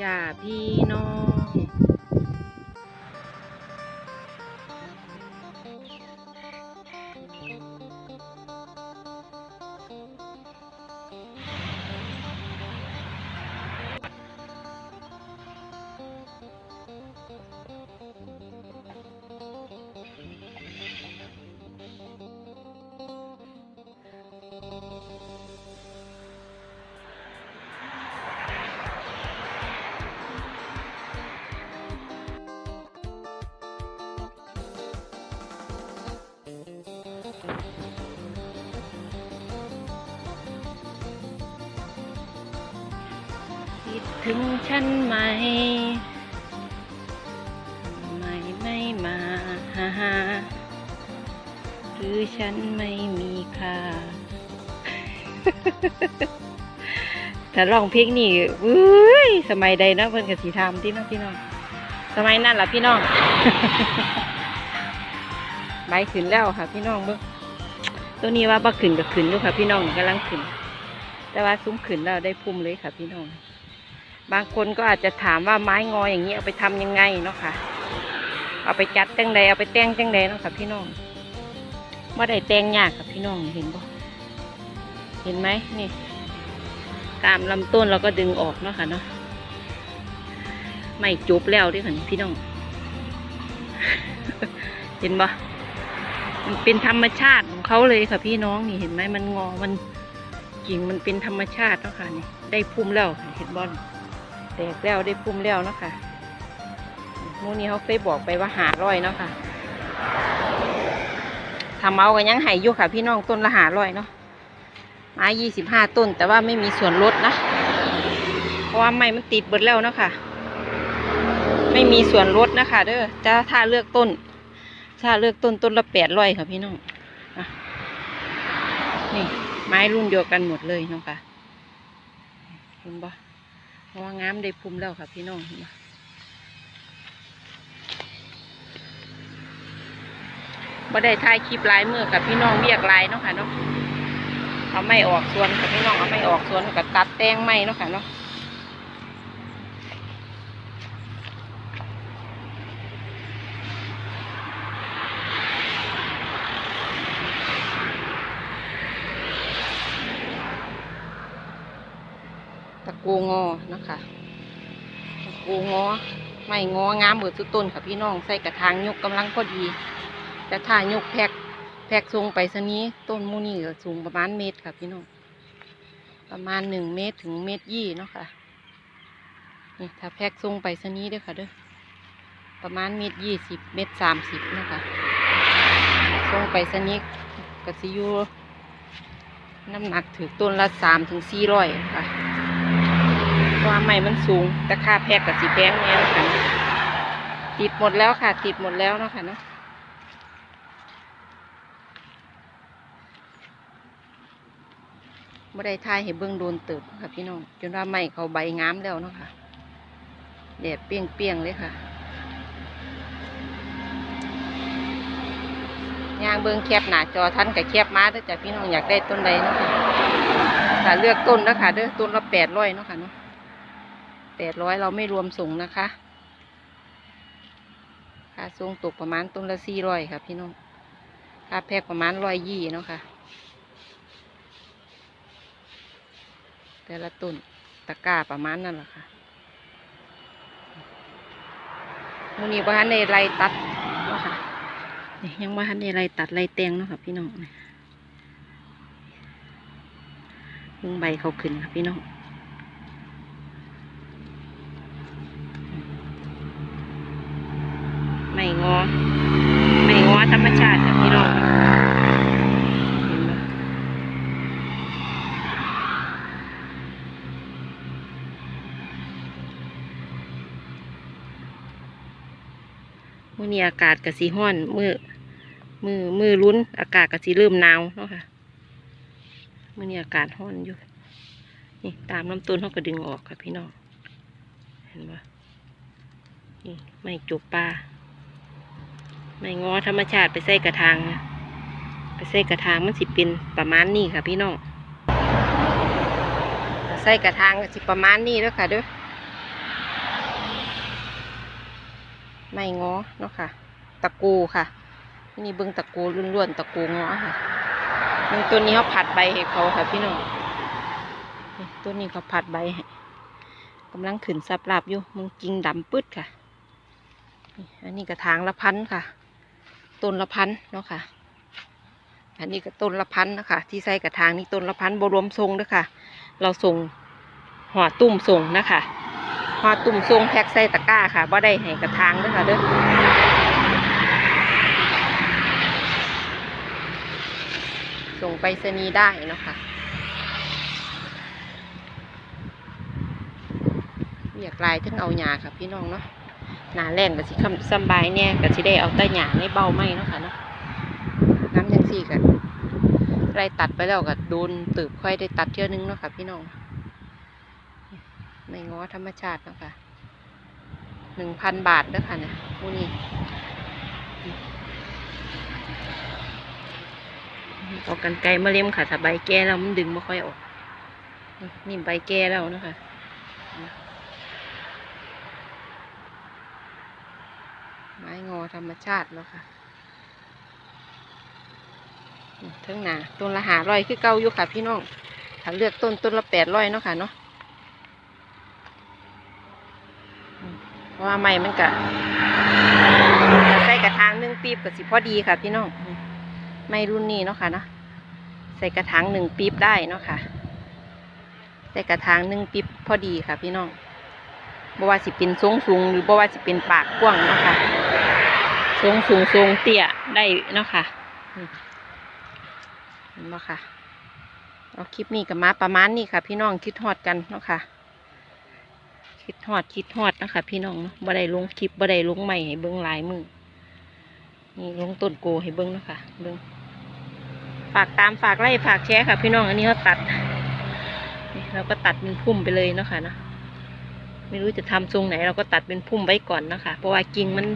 จ้าพี่น้อง ถึงฉันไหมไม่ไม่มาหาหรือฉันไม่มีค่าถ้าร้องเพลงนี่เว้ย สมัยใดนะเพิ่นก็สิทำที่เนาะพี่น้อง สมัยนั้นล่ะพี่น้องใบขึ้นแล้วค่ะ พี่น้องเบิ่งตัวนี้ว่าบ่ขึ้นก็ขึ้นอยู่ค่ะ พี่น้องกำลังขึ้น แต่ว่าซุ้มขึ้นแล้วได้พุ่มเลยค่ะ พี่น้อง บางคนก็อาจจะถามว่าไม้งออย่างนี้เอาไปทำยังไงเนาะค่ะ เอาไปจัดจังใดเอาไปแต่งจังใดเนาะค่ะพี่น้องว่าได้แต่งยากค่ะพี่น้องเห็นบ่เห็นไหมนี่ ตามลำต้นเราก็ดึงออกเนาะค่ะเนาะไม่จุบแล้วด้วยค่ะพี่น้อง เห็นบ่มันเป็นธรรมชาติของเขาเลยค่ะพี่น้องนี่เห็นไหมมันงอมันกิ่งมันเป็นธรรมชาติเนาะค่ะนี่ได้พุ่มแล้วเห็นบอล แตกแล้วได้พุ่มแล้วเนาะค่ะมูนี้เขาเคยบอกไปว่าหาร้อยเนาะค่ะทำเอากันยังหายอยู่ค่ะ พี่น้องต้นละหาร้อยเนาะไม้ยี่สิบห้าต้น แต่ว่าไม่มีส่วนลดนะ เพราะว่าไม้มันติดเบิดแล้วเนาะค่ะ ไม่มีส่วนลดนะคะเด้อจะถ้าเลือกต้น ถ้าเลือกต้นต้นละแปดร้อยค่ะพี่น้องอนี่ไม้รุ่นเดียวกันหมดเลยเนาะค่ะเห็นปะ เพราะว่างามได้พุ่มแล้วค่ะพี่น้องบ่ได้ถ่ายคลิปลายมือกับพี่น้องเรียกลายเนาะค่ะเนาะเอาไม่ออกส่วนค่ะพี่น้องเอาไม่ออกส่วนกับตัดแตงไม่เนาะค่ะเนาะ ตะกูงอนะคะตะกูงอไม่งองามเบิดสุดต้นค่ะพี่น้องใส่กระถางยกกำลังพอดีแต่ถ้ายกแพกแพกทรงไปสนี้ต้นมูนี่ก็สูงประมาณเมตรค่ะพี่น้องประมาณหนึ่งเมตรถึงเมตรยี่เนาะค่ะนี่ถ้าแพกทรงไปสนี้ด้วยค่ะเด้อประมาณเมตรยี่สิบเมตรสามสิบนะคะทรงไปสนี้กสิยูน้ำหนักถือต้นละสามถึงสี่ร้อยค่ะ เพราะว่าไม้มันสูงแต่ค่าแพ็กกับสีแพงเนี่ยนะคะติดหมดแล้วค่ะ ติดหมดแล้วเนาะค่ะเนาะบ่ได้ทายให้เบิ่งโดนเติบค่ะพี่น้องจนว่าไม้เขาใบงามแล้วเนาะค่ะแดดเปรี้ยงๆเลยค่ะย่างเบิ่งแคบหนาจอท่านกับแคบมาเด้อจ้ะพี่น้องอยากได้ต้นใดเนาะค่ะถ้าเลือกต้นนะคะเด้อต้นละแปดร้อยเนาะค่ะเนาะ แปดร้อยเราไม่รวมส่งนะคะค่าส่งตกประมาณต้นละสี่ร้อยค่ะพี่น้องค่าแพ็กประมาณร้อยยี่เนาะค่ะ แต่ละต้นตะกร้าประมาณนั่นแหละค่ะมูนี่ว่าในไรตัดเนาะค่ะยังว่าในไรตัดไรแตงเนาะค่ะพี่น้องมึงใบเขาขึ้นค่ะพี่น้อง ไม่งอ ไม่งอธรรมชาติจ้ะพี่น้องเห็นบ่ มื้อนี้อากาศกะสีห้อนมือมือมือลุ้น อากาศกะสีเริ่มหนาวเนาะค่ะมื้อนี้อากาศห้อนอยู่นี่ตามลำต้นเขาก็ดึงออกค่ะพี่น้องเห็นบ่นี่ไม่จุบปลาไม่งอธรรมชาติไปใส่กระถางนะไปใส่กระถางมันสิเป็นประมาณนี้ค่ะพี่น้องใส่กระถางก็สิประมาณนี้แล้วค่ะเด้อ ไม่งอเนาะค่ะ ตะกูค่ะนี่เบิ้งตะกูล้วนๆตะกูงอค่ะนี่ตัวนี้เขาผัดใบให้เขาค่ะพี่น้องนี่ตัวนี้เขาผัดใบให้กำลังขึ้นซับลาบอยู่มึงกิงดำปึ๊ดค่ะอันนี้กระถางละพันค่ะต้นละพันเนาะค่ะ อันนี้ก็ต้นละพันนะคะ ที่ใส่กระถางนี่ต้นละพันบรวมทรงด้วยค่ะ เราส่งห่อตุ่มส่งนะคะ ห่อตุ่มทรงแพ็กใส่ตะกร้าค่ะบ่ได้ให้กระถางด้วยค่ะเด้อส่งไปรษณีได้เนาะค่ะเรียกลายถึงเอาหยาค่ะพี่น้องเนาะหนาแล่นก็สิคำสบายเนี่ยก็สิได้เอาแต่หยาในเบาไม่เนาะค่ะเนาะน้ำยังสี่กันไรตัดไปแล้วก็โดนตืบค่อยได้ตัดเทื่อนึงเนาะค่ะพี่น้อง ไม่ง้อธรรมชาติเนาะค่ะหนึ่งพันบาทเด้อค่ะเนี่ยมูนี่เอากันไกลมาเล็มค่ะถ้าใบแก่แล้วมันดึงไม่ค่อยออก นี่ใบแก่แล้วเนาะคะไม้งอธรรมชาติเนาะค่ะทั้งหนาต้นละหาร้อยคือเก่าอยู่ค่ะพี่น้อง ถ้าเลือกต้นต้นละแปดร้อยเนาะค่ะเนาะ เพราะ ว่าไม้มันกะใส่กระถางหนึ่งปีบกับสิพอดีค่ะ พี่น้องไม้รุ่นนี้เนาะค่ะเนาะใส่กระถางหนึ่งปีบได้เนาะค่ะใส่กระถางหนึ่งปีบพอดีค่ะ พี่น้องบ่ว่าสิเป็นทรงสูงหรือบ่ว่าสิเป็นปากกว้างเนาะค่ะทรงสูงทรงเตี้ยได้เนาะค่ะอืมเห็นบ่ค่ะเอาคลิปนี้กับมาประมาณนี้ค่ะ พี่น้องคิดฮอดกันเนาะค่ะ คิดฮอดคิดฮอดนะคะ พี่น้องเนาะบ่ได้ลงคลิปบ่ได้ลงใหม่ให้เบิ้งหลายมือนี่ลงต้นโกให้เบิ้งนะคะเบิ้งฝากตามฝากไล่ฝากแชร์ค่ะ พี่น้องอันนี้เราตัดนี่เราก็ตัดเป็นพุ่มไปเลยเนาะค่ะเนาะไม่รู้จะทำทรงไหน เราก็ตัดเป็นพุ่มไว้ก่อนนะคะ เพราะว่ากิ่งมัน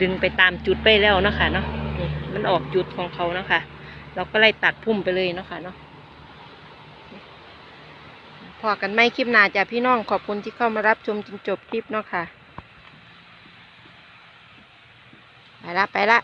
ดึงไปตามจุดไปแล้วเนาะคะเนาะมันออกจุดของเขาเนาะค่ะเราก็ไล่ตัดพุ่มไปเลยเนาะค่ะเนาะ อกันไม่คลิปหน้าจ้ะพี่น้องขอบคุณที่เข้ามารับชมจนจบคลิปเนาะค่ะ ไปละไปละ